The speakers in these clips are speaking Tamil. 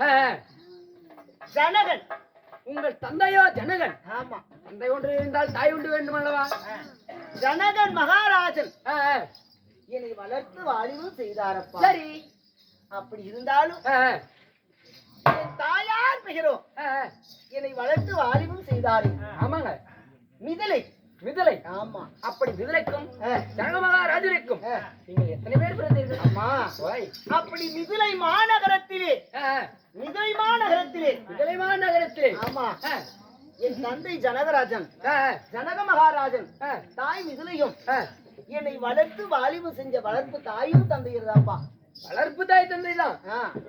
ஆ, ஜனகன். உங்கள் தந்தையோ ஜனகன். ஆமா. தந்தை ஒன்று இருந்தால் தாய் ஒன்று வேண்டும் அல்லவா? ஜனகன் மகாராஜன். என்னை வளர்த்து வாலிபு செய்தாரப்பா. சரி. அப்படி இருந்தாலும் என் தாயார் ஆ, என்னை வளர்த்து வாலிபம் செய்தாரே. ஆமாங்க. மிதலை. மிதிலை ஆமா. அப்படி மிதிலைக்கும் ஆ, ஜனகமகாராஜனுக்கும் ஆ. நீங்கள் எத்தனை பேர் பிறந்தீர்கள்? அம்மா. ஓய். அப்படி மிதுலை மாநகரத்திலே. மிதுலை மாநகரத்திலே. மிதிலைமா நகரத்திலே ஆமா. என் தந்தை ஜனகராஜன். ஜனக மகாராஜன் தாய் மிதுலையும். என்னை வளர்த்து வாலிபம் செஞ்ச வளர்ப்பு தாயும் தந்தையர்தாப்பா வளர்ப்பு தாய் தந்தை தான்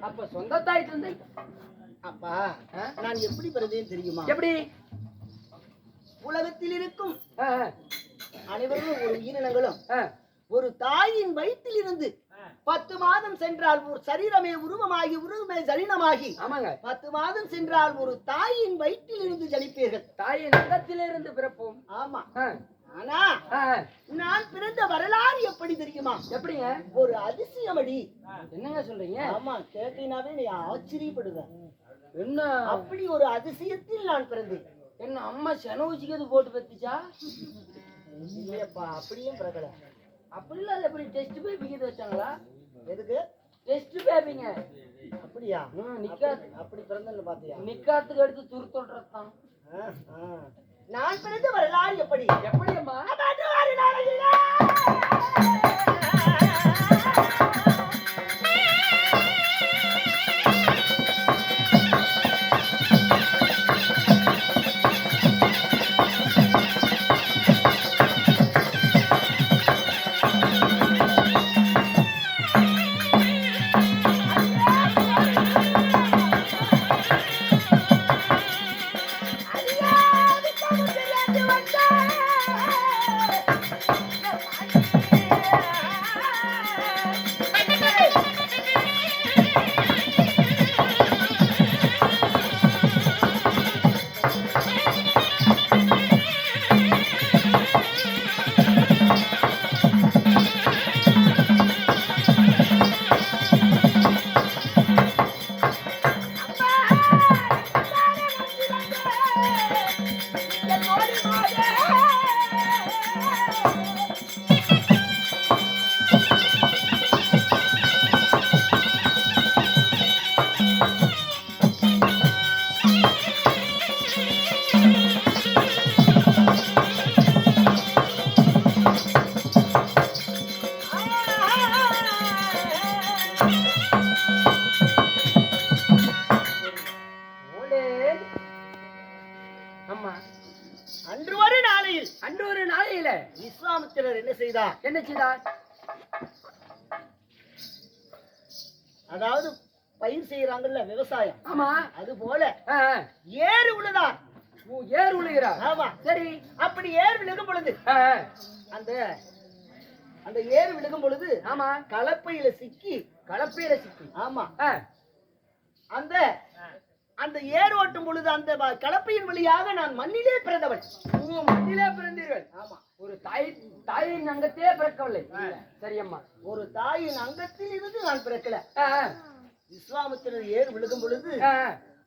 அப்ப சொந்த தாய் தந்தை? அப்பா? நான் எப்படி பிறந்தேன் தெரியுமா? எப்படி? உலகத்தில் இருக்கும். அனைவரும் ஒரு உயிரினங்களும். ஒரு தாயின் வயிற்றில் இருந்து பத்து மாதம் சென்றால் ஒரு சரீரமே உருவமாகி உருவமே சரீரமாகி ஆமாங்க. பத்து மாதம் சென்றால் ஒரு தாயின் வயிற்றில் இருந்து ஜனிப்பீர்கள் தாயின் அங்கத்திலிருந்து பிறப்போம். ஆமா. ஆனா நான் பிறந்த வரலாறு எப்படி தெரியுமா? எப்படிங்க? ஒரு அதிசயமடி. என்னங்க சொல்றீங்க? ஆமா கேட்டீனாவே நீ ஆச்சரியப்படுவ என்ன? அப்படி ஒரு அதிசயத்தில் நான் பிறந்தேன். என்ன அம்மா செனவுச்சிக்கிறது போட்டு பத்திச்சா? இல்லையப்பா அப்படியும் பிறக்கல. அப்படிலாம் அது எப்படி டெஸ்ட் பேபிக்கு வச்சாங்களா? எதுக்கு? டெஸ்ட் பேபிங்க அப்படியா? ம், நிக்காது. அப்படி பிறந்தன்னு பாத்தியா? நிக்காத்துக்கு எடுத்து துரு தொடுறதுதான். ஆ, ஆ. நான் பிறந்த வரலாறு எப்படி? எப்படி நாளையில் அன்று ஒரு நாளையில விஸ்வாமித்திரர் என்ன செய்தார்? என்ன செய்தார்? அதாவது பயிர் செய்யறாங்கல்ல விவசாயம். ஆமா. அது போல. ஏறு ஓ, ஏர் உழுகிறார். ஆமா. சரி. அப்படி ஏர் விழுகும் பொழுது. அந்த அந்த ஏர் விழுகும் பொழுது ஆமா. கலப்பையில சிக்கி கலப்பையில சிக்கி. ஆமா. அந்த அந்த ஏர் ஓட்டும் பொழுது அந்த கலப்பையின் வழியாக நான் மண்ணிலே பிறந்தவன். ஓ, மண்ணிலே பிறந்தீர்கள். ஆமா. ஒரு தாய் தாயின் அங்கத்தே பிறக்கவில்லை. சரி அம்மா ஒரு தாயின் அங்கத்தில் இருந்து நான் பிறக்கல. விஸ்வாமித்திரர் ஏர் விழுகும் பொழுது.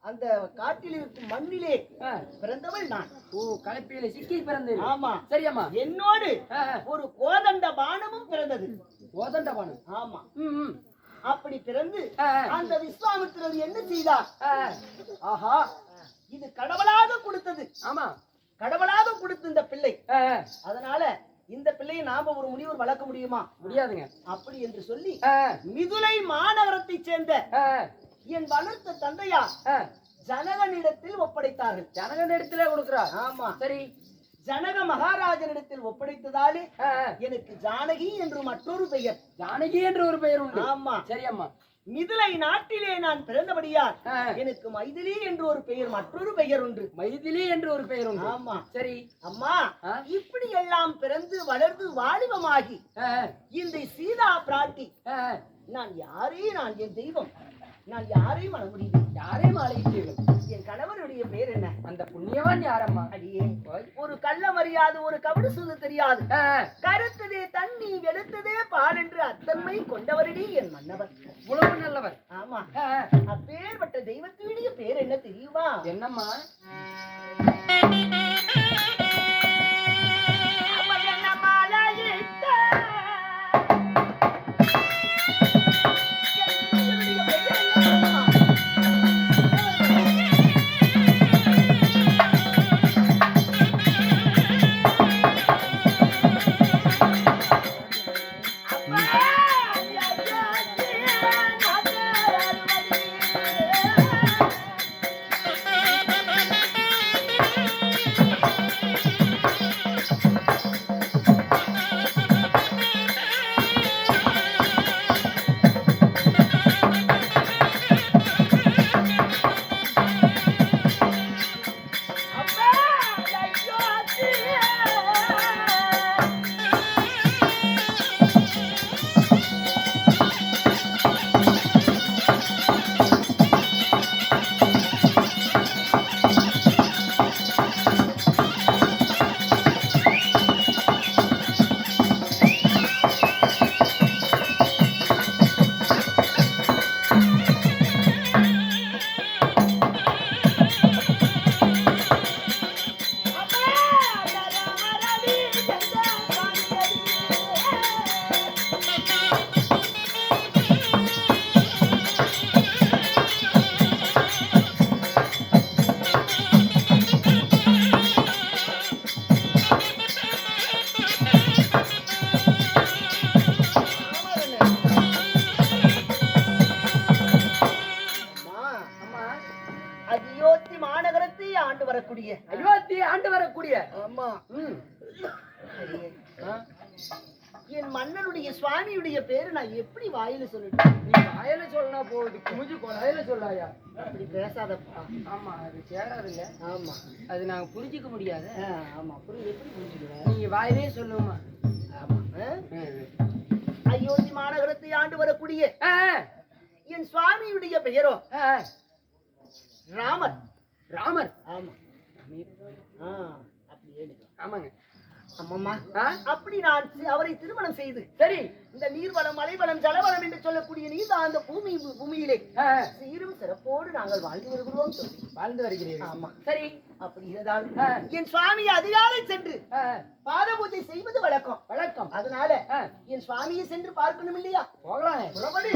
அந்த காட்டில் இருக்கும் மண்ணிலே. பிறந்தவள் நான். ஓ கலப்பையில சிக்கி பிறந்தீர்கள். ஆமா. சரி அம்மா என்னோடு. ஒரு கோதண்ட பானமும் பிறந்தது. கோதண்டபானம் ஆமா. ம் ம். அப்படி பிறந்து. அந்த விஸ்வாமித்திரர் என்ன செய்தார். ஆஹா இது கடவுளாக கொடுத்தது. ஆமா. கடவுளாக கொடுத்த இந்த பிள்ளை. அதனால இந்த பிள்ளையை நாம ஒரு முனிவர் வளர்க்க முடியுமா? முடியாதுங்க. அப்படி என்று சொல்லி மிதுலை மாநகரத்தைச் சேர்ந்த என் வளர்த்த தந்தையார் ஆ. ஜனகனிடத்தில் ஒப்படைத்தார்கள். ஜனகன் இடத்துல கொடுக்குறார். ஆமா. சரி. ஜனக மகாராஜனிடத்தில் ஒப்படைத்ததாலே. எனக்கு ஜானகி என்று மற்றொரு பெயர் ஜானகி என்ற ஒரு பெயர் உண்டு ஆமா சரி அம்மா மிதிலை நாட்டிலே நான் பிறந்தபடியால். எனக்கு மைதிலி என்று ஒரு பெயர் மற்றொரு பெயர் உண்டு மைதிலி என்று ஒரு பெயர் உண்டு ஆமா சரி அம்மா? இப்படி எல்லாம் பிறந்து வளர்ந்து வாலிபமாகி. இந்த சீதா பிராட்டி. நான் யாரே நான் என் தெய்வம் நான் யாரையும் மன முடியுது யாரையும் அழைத்தீர்கள் என் கணவருடைய பேர் என்ன? அந்த புண்ணியவான் யாரம்மா? அடியே. ஒரு கள்ளம் அறியாது ஒரு கபடு சொல்ல தெரியாது. கருத்ததே தண்ணி வெளுத்ததே பால் என்று அத்தன்மை கொண்டவரடி என் மன்னவர். இவ்வளவு நல்லவர். ஆமா. அப்பேற்பட்ட தெய்வத்தினுடைய பேர் என்ன தெரியுமா? என்னம்மா? வரக்கூடிய அயோத்தி ஆண்டு வரக்கூடிய ஆமா. ம். என் மன்னனுடைய சுவாமியுடைய பேரு நான் எப்படி வாயில சொல்லட்டும் நீ வாயில சொல்லனா போகுது. குமிஞ்சு கொலையில சொல்லாயா? அப்படி பேசாதப்பா. ஆமா அது சேராதுல்ல ஆமா. அது நாங்க புரிஞ்சிக்க முடியாது. ஆமா. அப்புறம் எப்படி புரிஞ்சுக்குவ நீங்க வாயிலே சொல்லுமா. ஆமா? அயோத்தி மாநகரத்தை ஆண்டு வரக்கூடிய என் சுவாமியுடைய பெயரோ ராமர். ராமர். ஆமா. ஆ, அப்படியே எடுக்கலாம். ஆமாங்க. அம்மம்மா அப்படி நான் அவரை திருமணம் செய்து சரி இந்த நீர்வளம் மலைவளம் ஜலவளம் என்று சொல்லக்கூடிய நீர் அந்த பூமி பூமியிலே. சீரும் சிறப்போடு நாங்கள் வாழ்ந்து வருகிறோம் சொல்லி. வாழ்ந்து வருகிறீர்கள். ஆமா சரி அப்படி இருந்தால். என் சுவாமி அதிகாலை சென்று பாத பூஜை செய்வது வழக்கம். வணக்கம் அதனால என் சுவாமியை சென்று பார்க்கணும் இல்லையா? போகலாம். புறப்படு.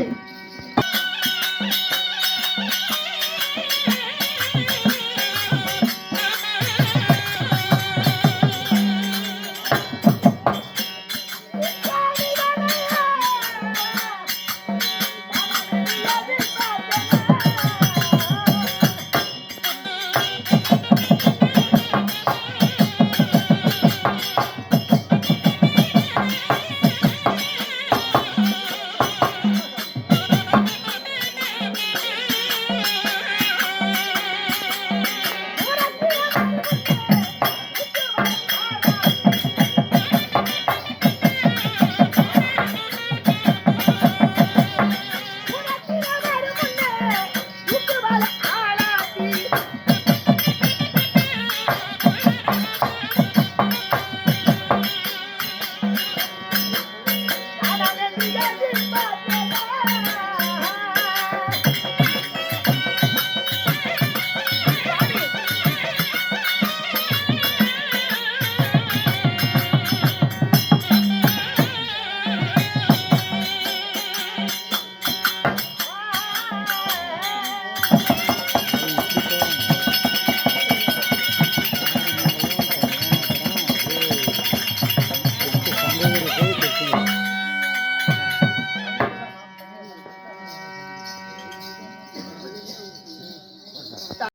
Grande Padre!